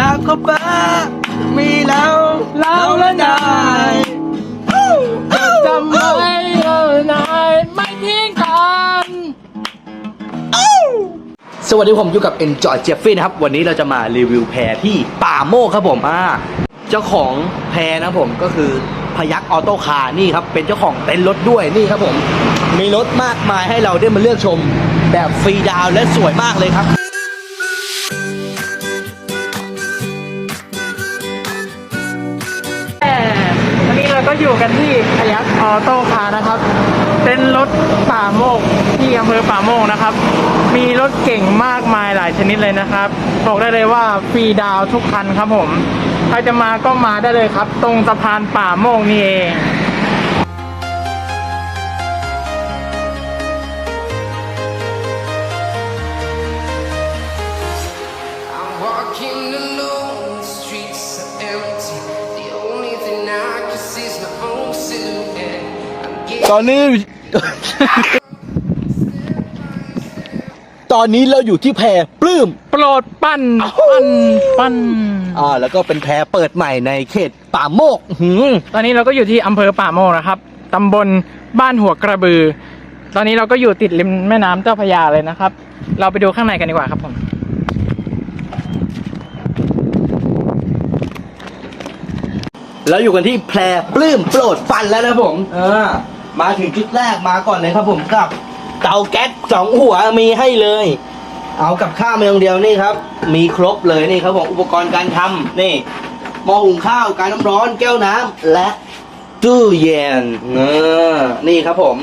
อยากเข้าไปมีแล้วเราและนายจำไว้เราและนายไม่ทิ้งกันสวัสดีผมอยู่กับ Enjoy Jeffrey นะครับ วันนี้เราจะมารีวิวแพรที่ป่าโมกครับผมอ่าเจ้าของแพรนะผมก็คือพยักออโต้คาร์นี่ครับ เป็นเจ้าของเต็นท์รถด้วยนี่ครับผม มีรถมากมายให้เราได้มาเลือกชมแบบฟรีดาวน์และสวยมากเลยครับ อยู่กันที่พยัคฆ์ออโต้คาร์นะครับ เป็นรถป่าโมกที่อำเภอป่าโมกนะครับ มีรถเก่งมากมายหลายชนิดเลยนะครับ บอกได้เลยว่าฟรีดาวทุกคันครับผม ใครจะมาก็มาได้เลยครับ ตรงสะพานป่าโมกนี่เอง ตอนนี้ ตอนนี้เราอยู่ที่แพรปลื้ม โปรดปั้นปั้นปั้น อ่า แล้วก็เป็นแพรเปิดใหม่ในเขตป่าโมกอื้อหือตอนนี้เราก็อยู่ที่อำเภอป่าโมกนะครับ ตำบลบ้านหัวกระบือ ตอนนี้เราก็อยู่ติดริมแม่น้ำเจ้าพระยาเลยนะครับ เราไปดูข้างในกันดีกว่าครับผมเราอยู่กันที่แพรปลื้มโปรดฟันแล้วนะผม เออ มาถึงจุดแรกมาก่อนเลยครับผมกับเตาแก๊สสองหัวมีให้เลย เอากับข้าวมาอย่างเดียวนี่ครับ มีครบเลยนี่ครับผมอุปกรณ์การทำนี่หม้อหุงข้าวการน้ำร้อนแก้วน้ำและตู้เย็นเออนี่ครับผม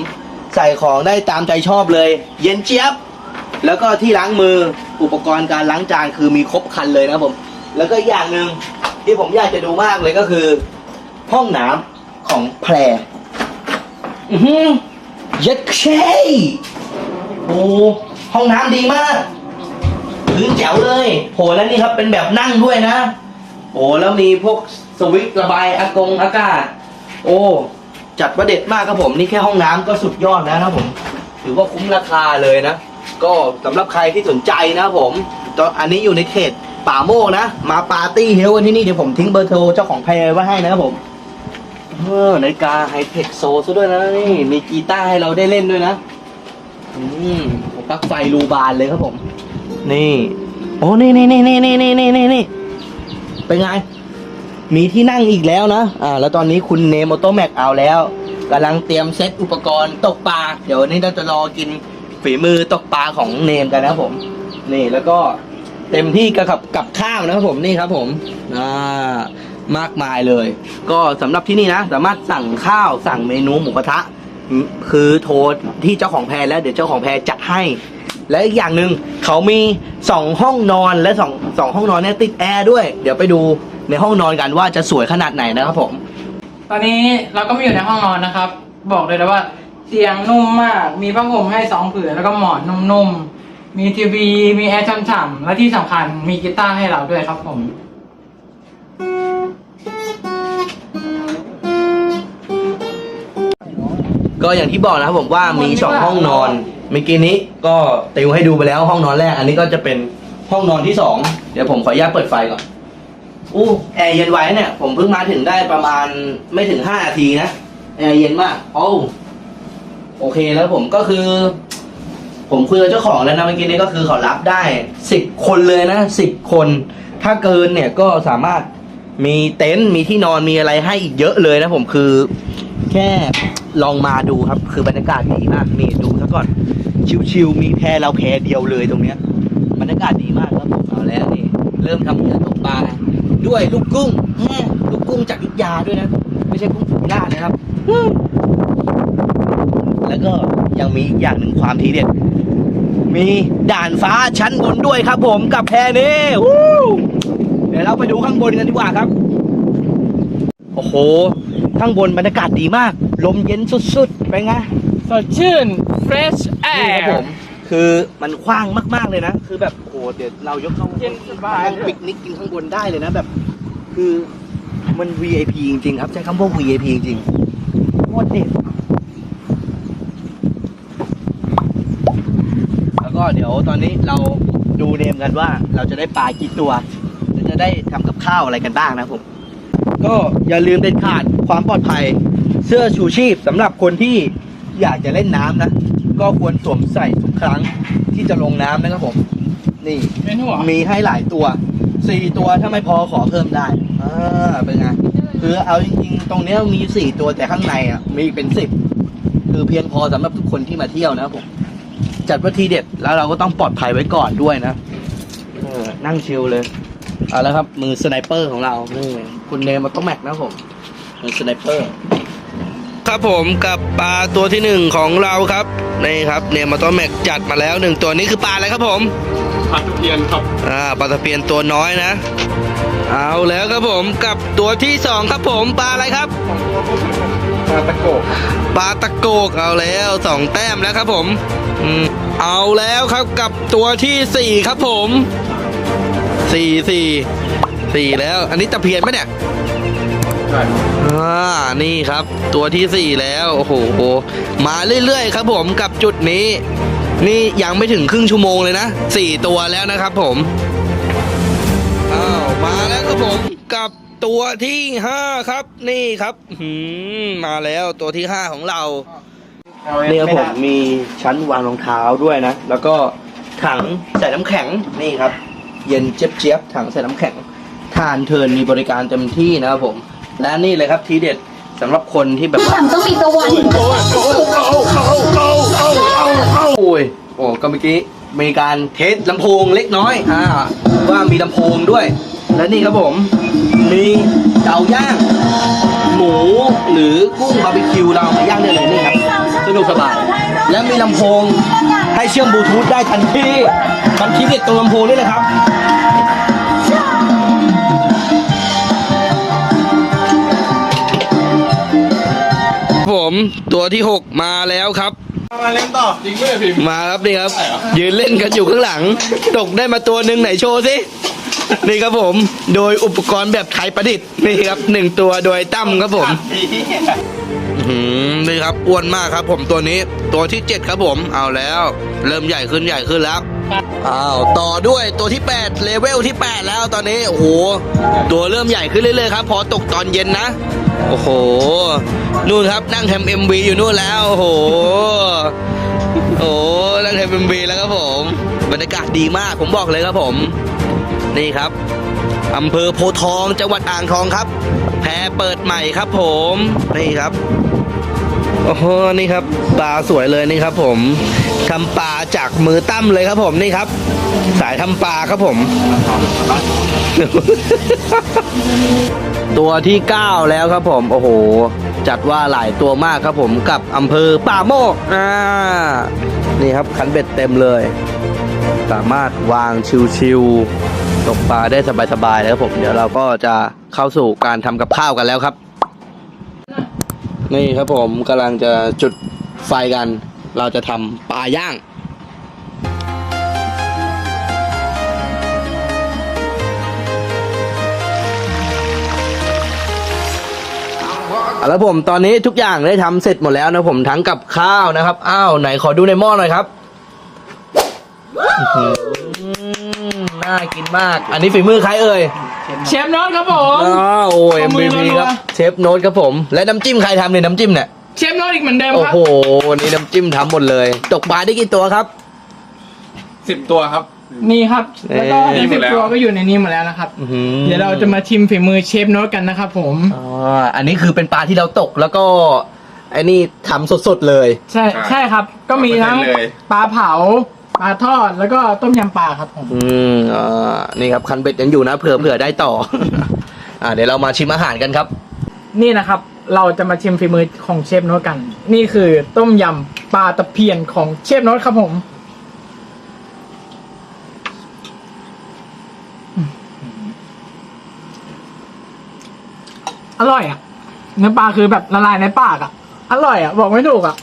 ใส่ของได้ตามใจชอบเลย เย็นเจี๊ยบ แล้วก็ที่ล้างมืออุปกรณ์การล้างจานคือมีครบคันเลยนะครับผม แล้วก็อีกอย่างหนึ่งที่ผมอยากจะดูมากเลยก็คือ ห้องน้ำของแพร อือหือยัดเช่โอ้ห้องน้ำดีมากพื้นแจ๋วเลย โหแล้วนี่ครับเป็นแบบนั่งด้วยนะ โอ้แล้วมีพวกสวิตระบายอากงอากาศ โอ้จัดประเด็ดมากครับผมนี่แค่ห้องน้ำก็สุดยอดแล้วนะผม ถือว่าคุ้มราคาเลยนะ ก็สำหรับใครที่สนใจนะผมตอนอันนี้อยู่ในเขตป่าโมกนะ มาปาร์ตี้เฮลกันที่นี่เดี๋ยวผมทิ้งเบอร์โทรเจ้าของแพรไว้ให้นะครับผม เออนาฬิกาไฮเทคโซซะด้วยนะนี่ มีกีตาร์ให้เราได้เล่นด้วยนะ อืมปลั๊กไฟรูบานเลยครับผม นี่ โอ้นี่นี่นี่นี่นี่นี่นี่นี่นี่เป็นไง มีที่นั่งอีกแล้วนะ อ่า แล้วตอนนี้คุณเนมออโตแม็กเอาแล้วกำลังเตรียมเซตอุปกรณ์ตกปลา เดี๋ยววันนี้เราจะรอกินฝีมือตกปลาของเนมกันนะครับผม นี่แล้วก็เต็มที่กับกับข้าวนะครับผมนี่ครับผม อ่า มากมายเลย ก็สำหรับที่นี่นะ สามารถสั่งข้าวสั่งเมนูหมูกระทะ คือโทรที่เจ้าของแพรแล้วเดี๋ยวเจ้าของแพรจัดให้ และอีกอย่างหนึ่งเขามีสองห้องนอนและสองสองห้องนอนเนี่ยติดแอร์ด้วย เดี๋ยวไปดูในห้องนอนกันว่าจะสวยขนาดไหนนะครับผม ตอนนี้เราก็มาอยู่ในห้องนอนนะครับ บอกเลยนะว่าเตียงนุ่มมาก มีผ้าห่มให้สองผืนแล้วก็หมอนนุ่มๆ มีทีวี มีแอร์ฉ่ำๆ และที่สำคัญมีกีตาร์ให้เราด้วยครับผม ก็อย่างที่บอกนะครับผมว่ามีสองห้องนอนเมื่อกี้นี้ก็ติวให้ดูไปแล้วห้องนอนแรก อันนี้ก็จะเป็นห้องนอนที่สองเดี๋ยวผมขออนุญาตเปิดไฟก่อนอู้แอร์เย็นไว้เนี่ยผมเพิ่งมาถึงได้ประมาณไม่ถึงห้านาทีนะแอร์เย็นมากโอ้โอเคแล้วผมก็คือ ผมคุยกับเจ้าของแล้วนะเมื่อกี้นี้ก็คือเขารับได้สิบคนเลยนะสิบคน ถ้าเกินเนี่ยก็สามารถมีเต็นท์มีที่นอนมีอะไรให้อีกเยอะเลยนะผมคือ แค่ลองมาดูครับ คือบรรยากาศดีมากนี่ดูซะก่อนชิวๆมีแพเราแพเดียวเลยตรงเนี้ยบรรยากาศดีมากครับผมเอาแล้วนี่เริ่มทำเรือตกปลาด้วยลูกกุ้งแม่ลูกกุ้งจากยุทธยาด้วยนะ ไม่ใช่กุ้งสุราษฎร์นะครับ แล้วก็ยังมีอีกอย่างหนึ่งความทีเด็ดมีด่านฟ้าชั้นบนด้วยครับผมกับแพนี้เดี๋ยวเราไปดูข้างบนกันดีกว่าครับ โอ้โห ข้างบนบรรยากาศดีมาก ลมเย็นสุดๆ ไปนไงสดชื่น fresh นี่ครับ air ผม คือมันกว้างมากๆเลยนะ คือแบบโอ้โหเดี๋ยวเรายกเข้าเย็นสบาย นั่งปิกนิกกินข้างบนได้เลยนะแบบ คือมัน VIP จริงๆครับ ใช้คำว่า VIP จริงๆโคตรเด็ดแล้วก็เดี๋ยวตอนนี้เราดูเนมกันว่าเราจะได้ปลากี่ตัวเดี๋ยวจะได้ทำกับข้าวอะไรกันบ้างนะครับผม ก็อย่าลืมเด็ดขาดความปลอดภัย เสื้อชูชีพสำหรับคนที่อยากจะเล่นน้ำนะ ก็ควรสวมใส่ทุกครั้งที่จะลงน้ำนะครับผม นี่เป็นหัวมีให้หลายตัวสี่ตัวถ้าไม่พอขอเพิ่มได้อ่าเป็นไงคือเอาจริงๆตรงเนี้ยมีสี่ตัวแต่ข้างในอะมีเป็นสิบคือเพียงพอสำหรับทุกคนที่มาเที่ยวนะครับผม จัดว่าทีเด็ดแล้วเราก็ต้องปลอดภัยไว้ก่อนด้วยนะเออนั่งชิลเลยเอาแล้วครับ มือสไนเปอร์ของเรานี่ คุณเนมมาต้องแม็กนะครับผมมือสไนเปอร์ ครับผมกับปลาตัวที่หนึ่งของเราครับนี่ครับเนมมาต้องแม็กจัดมาแล้วหนึ่งตัวนี้คือปลาอะไรครับผมผัดเทียนครับอ่าปลาตะเพียนตัวน้อยนะ เอาแล้วครับผมกับตัวที่สองครับผมปลาอะไรครับปลาตะโกกปลาตะโกกเอาแล้วสองแต้มแล้วครับผมอืมเอาแล้วครับกับตัวที่สี่ครับผมสี่สี่ สี่แล้ว อันนี้ตะเพียนไหมเนี่ยใช่อ่านี่ครับ ตัวที่สี่แล้วโอ้โหมาเรื่อยๆครับผมกับจุดนี้ นี่ยังไม่ถึงครึ่งชั่วโมงเลยนะสี่ตัวแล้วนะครับผมอ้าวมาแล้วครับผมกับตัวที่ห้าครับ นี่ครับหืมมาแล้วตัวที่ห้าของเรานี่ครับผมมีชั้นวางรองเท้าด้วยนะ แล้วก็ถังใส่น้ำแข็งนี่ครับ เย็นเจี๊ยบๆถังใส่น้ำแข็ง ทานเทิร์นมีบริการเต็มที่นะครับผม และนี่เลยครับทีเด็ดสำหรับคนที่แบบว่าถังต้องมีตะวันโอ้ยโอ้ก็เมื่อกี้มีการเทสลำโพงเล็กน้อยอ่าว่ามีลำโพงด้วย และนี่ครับผม มีเตาย่าง หมูหรือกุ้งบาร์บีคิวเรามาย่างได้เลยนี่ครับสะดวกสบาย และมีลำโพงให้เชื่อมบลูทูธได้ทันทีมันทีเด็ดตรงลำโพงนี่เลยครับ ผมตัวที่ 6 มาแล้วครับ มาเล่นต่อจริงไหมพิมพ์มาครับนี่ครับ ยืนเล่นกันอยู่ข้างหลัง ตกได้มาตัวหนึ่งไหนโชว์สินี่ครับผม โดยอุปกรณ์แบบไทยประดิษฐ์นี่ครับหนึ่งตัวโดยตั้มครับผมอื้อหือนี่ครับอ้วนมากครับ ผมตัวนี้ตัวที่เจ็ดครับผม เอาแล้ว เริ่มใหญ่ขึ้นใหญ่ขึ้นแล้วอ้าวต่อด้วยตัวที่8เลเวลที่ 8 แล้วตอนนี้โอ้โหตัวเริ่มใหญ่ขึ้นเรื่อยๆครับ พอตกตอนเย็นนะ โอ้โห นู่นครับนั่งทำเอ็มวีอยู่นู่นแล้ว โอ้โห โอ้นั่งทำเอ็มวีแล้วครับผม บรรยากาศดีมากผมบอกเลยครับผม นี่ครับอำเภอโพทองจังหวัดอ่างทองครับ แพเปิดใหม่ครับผม นี่ครับ โอ้โห นี่ครับปลาสวยเลยนี่ครับ ผมทำปลาจากมือตั้มเลยครับผมนี่ครับ สายทำปลาครับผม ตัวที่ 9 แล้วครับผมโอ้โห จัดว่าหลายตัวมากครับผมกับอำเภอป่าโมกอ่านี่ครับคันเบ็ดเต็มเลย สามารถวางชิวๆตกปลาได้สบายๆเลยครับผม เดี๋ยวเราก็จะเข้าสู่การทำกับข้าวกันแล้วครับ นี่ครับผมกำลังจะจุดไฟกัน เราจะทำปลาย่าง เอาละผมตอนนี้ทุกอย่างได้ทำเสร็จหมดแล้วนะผมทั้งกับข้าวนะครับ อ้าวไหนขอดูในหม้อหน่อยครับอื้อหือน่ากินมาก อันนี้ฝีมือใครเอ่ยเชฟโน้ตครับผมอ้าวโอ้ยขอมือ MVP รัวๆครับเชฟโน้ตครับผม และน้ำจิ้มใครทำเนี่ยน้ำจิ้มเนี่ยเชฟโน้ตอีกเหมือนเดิมโอ้ครับโหวันนี้น้ำจิ้มทำหมดเลย ตกปลาได้กี่ตัวครับสิบตัวครับ นี่ครับ แล้วก็เอ๊ะอีกสิบตัวก็อยู่ในนี้หมดแล้วนะครับ อื้อหือเดี๋ยวเราจะมาชิมฝีมือเชฟโน้ตกันนะครับผม อ๋ออันนี้คือเป็นปลาที่เราตกแล้วก็ไอ้นี่ทำสดๆเลย ใช่ใช่ ใช่ครับ ก็มีทั้งเอาไปเลย ปลาเผา ปลาทอด แล้วก็ต้มยำปลาครับผม อืมอ่านี่ครับคันเบ็ดยังอยู่นะเผื่อเผื่อได้ต่อ อ่าเดี๋ยวเรามาชิมอาหารกันครับ นี่นะครับ เราจะมาชิมฝีมือของเชฟโน้ตกัน นี่คือต้มยำปลาตะเพียนของเชฟโน้ตครับผม อร่อยอะ เนื้อปลาคือแบบละลายในปากอะ อร่อยอะ บอกไม่ถูกอะ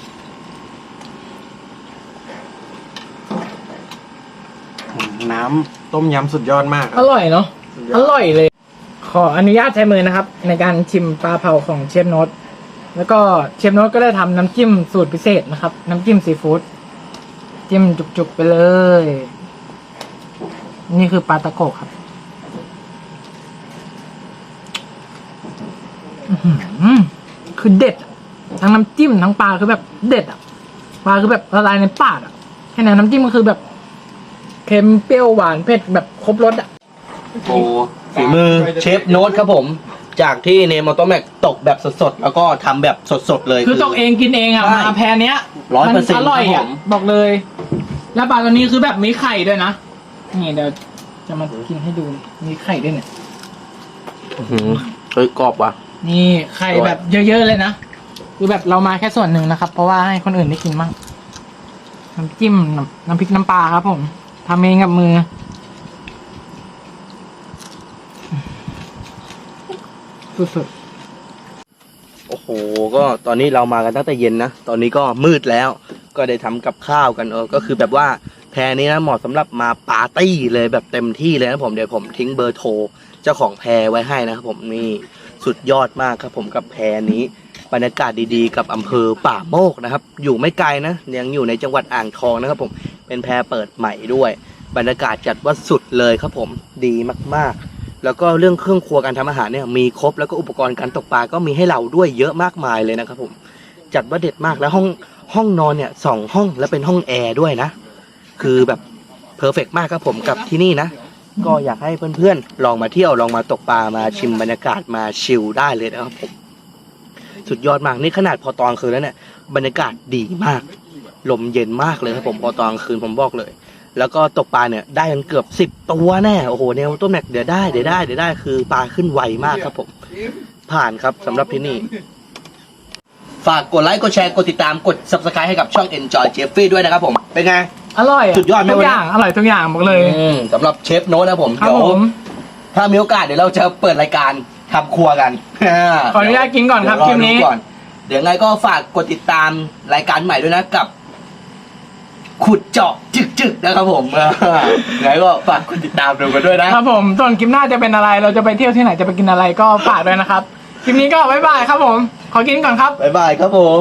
น้ำต้มยำสุดยอดมากคอรับ ร่อยเนาะอร่อยเลย ขออนุญาตใช้มือนะครับ ในการชิมปลาเผาของเชฟโน้ตแล้วก็เชฟโน้ตก็ได้ทำน้ำจิ้มสูตรพิเศษนะครับ น้ำจิ้มซีฟู้ดจิ้มจุกๆไปเลย นี่คือปลาตะโกะครับ อื้อหือ คือเด็ดอะทั้งน้ำจิ้มทั้งปลาคือแบบเด็ดอะปลาคือแบบละลายในปากอะแค่นั้นน้ำจิ้มก็คือแบบเค็มเปรี้ยวหวานเผ็ดแบบครบรสอะโอ้ฝีมือเชฟโน้ตครับผม จากที่เนมอโตแม็กตกแบบสดๆ แล้วก็ทำแบบสดๆ เลย คือตกเองกินเองอะใช่มาแพรเนี้ย100%มันอร่อยครัอะบผม บอกเลย แล้วปลาตัวนี้คือแบบมีไข่ด้วยนะนี่เดี๋ยวจะมากินให้ดูมีไข่ด้วยเนี่ย อื้อหือเฮ้ยกรอบว่ะ นี่ไข่แบบเยอะๆเลยนะคือแบบเรามาแค่ส่วนหนึ่งนะครับ เพราะว่าให้คนอื่นได้กินบ้างน้ำจิ้มน้ำน้ำพริกน้ำปลาครับผมทำเองกับมือ สุดโอ้โห ก็ตอนนี้เรามากันตั้งแต่เย็นนะ ตอนนี้ก็มืดแล้ว ก็ได้ทำกับข้าวกันเออ ก็คือแบบว่าแพรนี้นะเหมาะสำหรับมาปาร์ตี้เลยแบบเต็มที่เลยนะผม เดี๋ยวผมทิ้งเบอร์โทร เจ้าของแพรไว้ให้นะครับผมนี่ สุดยอดมากครับผมกับแพรนี้บรรยากาศดีๆ กับอำเภอป่าโมกนะครับ อยู่ไม่ไกลนะยังอยู่ในจังหวัดอ่างทองนะครับผมเป็นแพรเปิดใหม่ด้วย บรรยากาศจัดว่าสุดเลยครับผมดีมากๆ แล้วก็เรื่องเครื่องครัวการทำอาหารเนี่ยมีครบแล้วก็อุปกรณ์การตกปลาก็มีให้เราด้วยเยอะมากมายเลยนะครับผมจัดว่าเด็ดมากแล้วห้องห้องนอนเนี่ยสองห้องแล้วเป็นห้องแอร์ด้วยนะ คือแบบเพอร์เฟกมากครับผมกับที่นี่นะ ก็อยากให้เพื่อนๆ ลองมาเที่ยวลองมาตกปลามาชิมบรรยากาศมาชิลได้เลยนะครับผมสุดยอดมากนี่ขนาดพอตอนคืนแล้วเนี่ยบรรยากาศดีมาก ลมเย็นมากเลยครับผมพอตอนคืนผมบอกเลย แล้วก็ตกปลาเนี่ยได้กันเกือบสิบตัวแน่โอ้โหแนวต้นแม็กเดี๋ยวได้เดี๋ยวได้เดี๋ยวได้คือปลาขึ้นไวมากครับผม ผ่านครับสำหรับที่นี่ ฝากกดไลค์กดแชร์กดติดตามกด subscribe ให้กับช่อง Enjoy Jeffrey ด้วยนะครับผมเป็นไง อร่อยะสุดยอดไหมทุวักนอนี้ย่างอร่อยทุกอย่างบอกเลย อืมสำหรับเชฟโน้ตนะครับผมครับเดี๋ยวผม ถ้ามีโอกาสเดี๋ยวเราจะเปิดรายการทำครัวกันขออนุญาตกินก่อนครับเดี๋ยวคลิปนี้ดูก่อนเดี๋ยวไงก็ฝากกดติดตามรายการใหม่ด้วยนะกับ ขุดเจาะจึกๆนะครับผมเออไงก็ฝากกดติดตามดูกันด้วยนะ ครับผมส่วนคลิปหน้าจะเป็นอะไร เราจะไปเที่ยวที่ไหนจะไปกินอะไรก็ฝากด้วยนะครับ คลิปนี้ก็บ๊ายบายครับผม ขอกินก่อนครับ บ๊ายบายครับผม